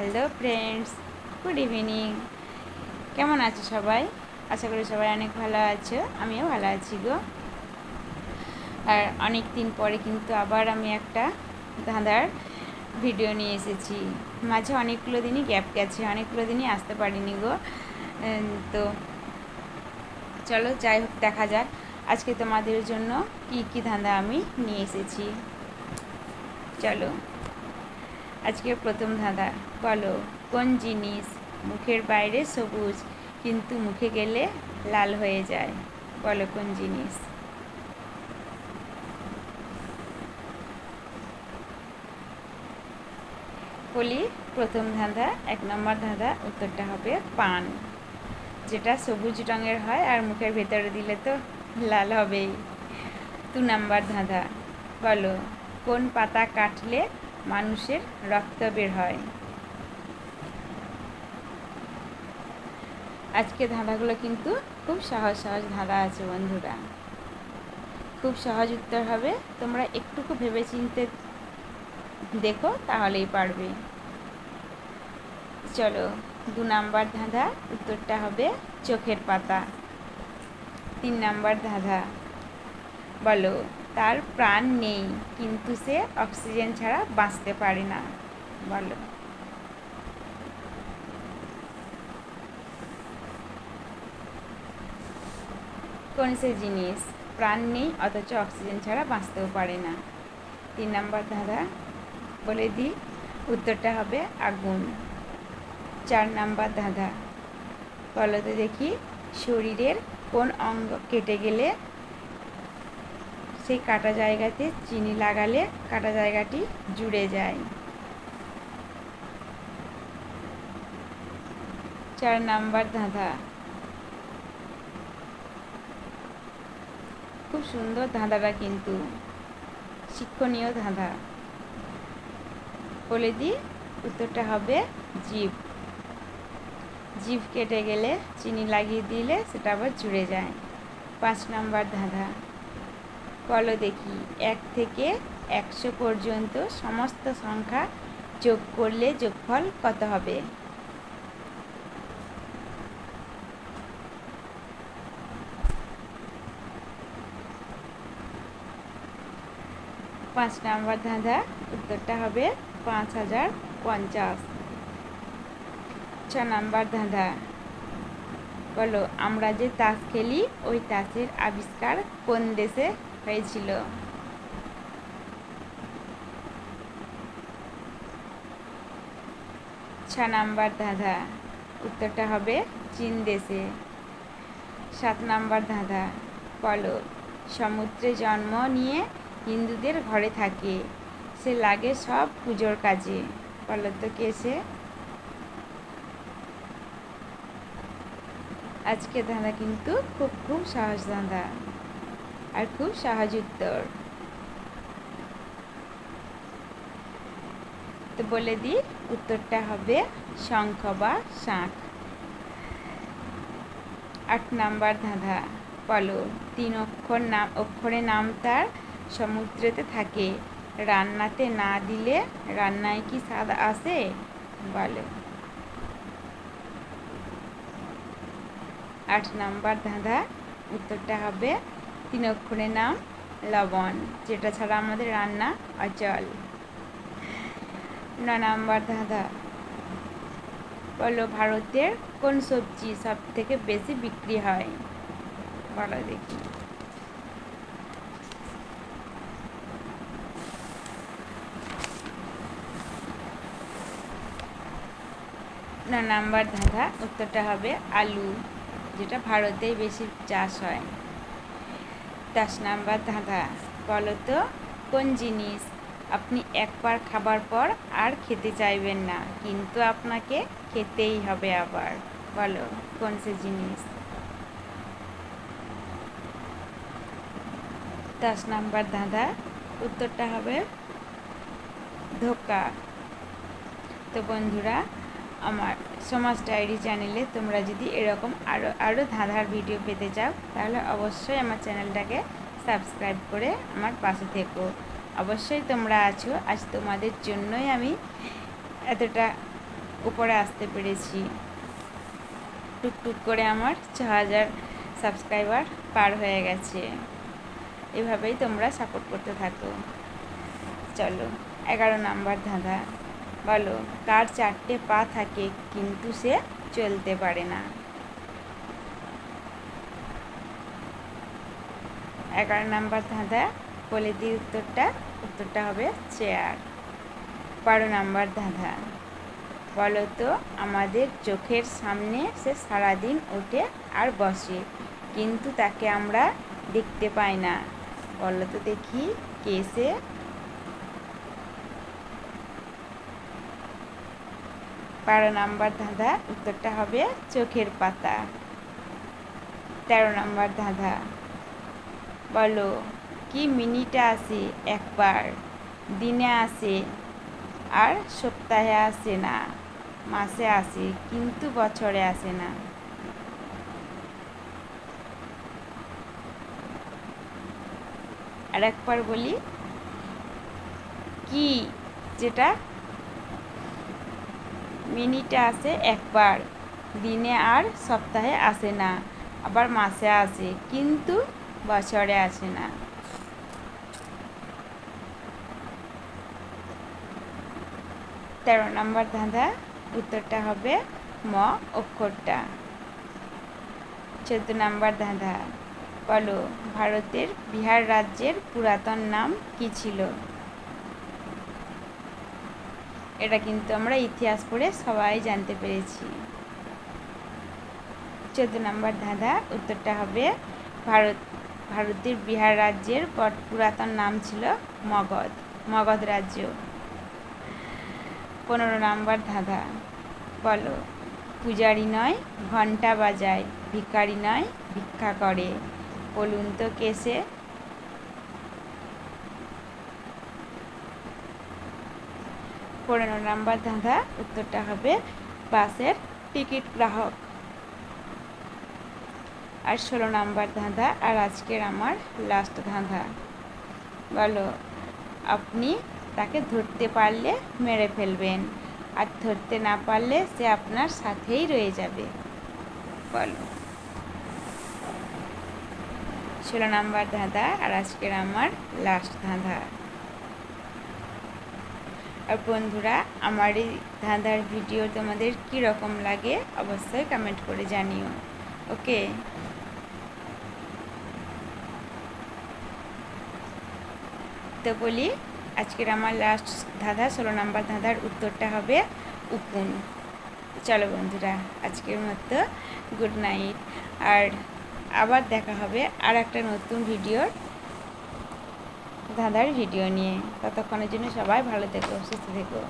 Hello friends good evening কেমন আছো সবাই? আশা করি সবাই অনেক ভালো আছো। আমিও ভালো আছি গো। আর অনেক দিন পরে কিন্তু আবার আমি একটা ধাঁধার ভিডিও নিয়ে এসেছি। মাঝে অনেকগুলো দিনই গ্যাপ গেছে, অনেকগুলো দিনই আসতে পারিনি গো। তো চলো, যাই হোক, দেখা যাক। আজকে তোমাদের জন্য কি কি ধাঁধা আমি নিয়ে এসেছি। চলো। আজকে প্রথম ধাঁধা। বলো, কোন জিনিস মুখের বাইরে সবুজ, কিন্তু মুখে গেলে লাল হয়ে যায়? বলো, কোন জিনিস? বলি, প্রথম ধাঁধা, এক নম্বর ধাঁধা, উত্তরটা হবে পান। যেটা সবুজ রঙের হয় আর মুখের ভেতরে দিলে তো লাল হবেই। দু নাম্বার ধাঁধা, বলো, কোন পাতা কাটলে মানুষের রক্ত বের হয়। আজকে ধাঁধাগুলো কিন্তু খুব সহজ সহজ ধাঁধা আছে বন্ধুরা। খুব সহজ উত্তর হবে, তোমরা একটুকু ভেবে চিনতে দেখো তাহলেই পারবে। চলো, দু নাম্বার ধাঁধা, উত্তরটা হবে চোখের পাতা। তিন নাম্বার ধাঁধা, বলো তার প্রাণ নেই, কিন্তু সে অক্সিজেন ছাড়া বাঁচতে পারে না। বলো। কোন সে জিনিস, প্রাণ নেই, অথচ অক্সিজেন ছাড়া বাঁচতেও পারে না। তিন নম্বর ধাঁধা, বলে দিই উত্তরটা হবে আগুন। চার নাম্বার ধাঁধা, বলো তো দেখি, শরীরের কোন অঙ্গ কেটে গেলে সেই কাটা জায়গাতে চিনি লাগালে কাটা জায়গাটি জুড়ে যায়। চার নাম্বার ধাঁধা। খুব সুন্দর ধাঁধাটা কিন্তু। শিক্ষণীয় ধাঁধা। বলে দিই, উত্তরটা হবে জীব। জিভ কেটে গেলে, চিনি লাগিয়ে দিলে সেটা আবার জুড়ে যায়। পাঁচ নাম্বার ধাঁধা। বলো দেখি। এক থেকে একশো পর্যন্ত সমস্ত সংখ্যা যোগ করলে যোগফল কত হবে? পাঁচ নাম্বার ধাঁধা, উত্তরটা হবে পাঁচ হাজার পঞ্চাশ। ছ নাম্বার ধাঁধা, বলো আমরা যে তাস খেলি, ওই তাসের আবিষ্কার কোন দেশে হয়েছিল। ছ নাম্বার ধাঁধা। উত্তরটা হবে চীন দেশে। সাত নাম্বার ধাঁধা। বলো, সমুদ্রে জন্ম নিয়ে হিন্দুদের ঘরে থাকে। সে লাগে সব পুজোর কাজে। বলো তো কে সে? আজকে ধাঁধা কিন্তু খুব খুব সহজ ধাঁধা। আর খুব সহজ উত্তর তো বলে দিই উত্তরটা হবে শঙ্খ বা শাঁখ। আট নাম্বার ধাঁধা, বলো, তিন অক্ষর নাম অক্ষরে নাম তার সমুদ্রেতে থাকে। রান্নাতে না দিলে রান্নায় কি স্বাদ আসে? বলো। আট নাম্বার ধাঁধা, উত্তরটা হবে তিন অক্ষরের নাম লবণ, যেটা ছাড়া আমাদের রান্না অচল। ন, নাম্বার ধাঁধা। বলো, ভারতের কোন সবজি সব থেকে বেশি বিক্রি হয়? বলো দেখি। ন, নাম্বার ধাঁধা, উত্তরটা হবে আলু, যেটা ভারতেই বেশি চাষ হয়। দশ নাম্বার ধাঁধা বলো তো কোন জিনিস? আপনি একবার খাবার পর আর খেতে চাইবেন না, কিন্তু আপনাকে খেতেই হবে আবার। বলো, কোন সে জিনিস? দশ নাম্বার ধাঁধা, উত্তরটা হবে ধোকা। তো বন্ধুরা, আমার সমাজ ডায়েরি চ্যানেলে তোমরা যদি এরকম আরও আরও ধাঁধার ভিডিও পেতে চাও, তাহলে অবশ্যই আমার চ্যানেলটাকে সাবস্ক্রাইব করে আমার পাশে থেকো। অবশ্যই তোমরা আছো, আজ তোমাদের জন্যই আমি এতটা উপরে আসতে পেরেছি। টুকটুক করে আমার ছ হাজার সাবস্ক্রাইবার পার হয়ে গেছে। এভাবেই তোমরা সাপোর্ট করতে থাকো। চলো, এগারো নাম্বার ধাঁধা। বলো কার চারটে পা থাকে কিন্তু সে চলতে পারে না। এগারো নাম্বার ধাঁধা, বলে দিই উত্তরটা। উত্তরটা হবে চেয়ার বারো নাম্বার ধাঁধা, বলো তো আমাদের চোখের সামনে সে সারাদিন ওঠে আর বসে, কিন্তু তাকে আমরা দেখতে পাই না। বলো তো দেখি কে সে? বারো নাম্বার ধাঁধা, উত্তরটা হবে চোখের পাতা। তেরো নাম্বার ধাঁধা, বলো, কি মিনিটে আসে একবার? দিনে আসে আর সপ্তাহে আসে না, মাসে আসে কিন্তু বছরে আসে না। আর একবার বলি, কি যেটা মিনিটে আসে একবার। দিনে আর সপ্তাহে আসে না, আবার মাসে আসে, কিন্তু বছরে আসে না। তেরো নম্বর ধাঁধা, উত্তরটা হবে ম, অক্ষরটা। চোদ্দ নম্বর ধাঁধা, বলো, ভারতের বিহার রাজ্যের পুরাতন নাম কি ছিল? এটা কিন্তু আমরা ইতিহাস পড়ে সবাই জানতে পেরেছি। চোদ্দ নম্বর ধাঁধা, উত্তরটা হবে ভারত ভারতের বিহার রাজ্যের পুরাতন নাম ছিল মগধ মগধ রাজ্য। পনেরো নাম্বার ধাঁধা, বলো, পূজারি নয় ঘণ্টা বাজায় ভিকারি নয়, ভিক্ষা করে। বলুন তো কেসে পনেরো নাম্বার ধাঁধা উত্তরটা হবে বাসের টিকিট গ্রাহক। আর ষোলো নাম্বার ধাঁধা, আর আজকের আমার লাস্ট ধাঁধা। বলো, আপনি তাকে ধরতে পারলে মেরে ফেলবেন, আর ধরতে না পারলে সে আপনার সাথেই রয়ে যাবে। বলো। ষোলো নাম্বার ধাঁধা, আর আজকের আমার লাস্ট ধাঁধা। আর বন্ধুরা, আমার এই ধাঁধার ভিডিও তোমাদের কী রকম লাগে অবশ্যই কমেন্ট করে জানিও। ওকে তো বলি, আজকের আমার লাস্ট ধাঁধা, ষোলো নাম্বার ধাঁধার উত্তরটা হবে উকুন। চলো বন্ধুরা, আজকের মতো গুড নাইট আর আবার দেখা হবে আর একটা নতুন ভিডিওর ধাঁধার ভিডিও নিয়ে। ততক্ষণের জন্য সবাই ভালো থেকো সুস্থ থেকো।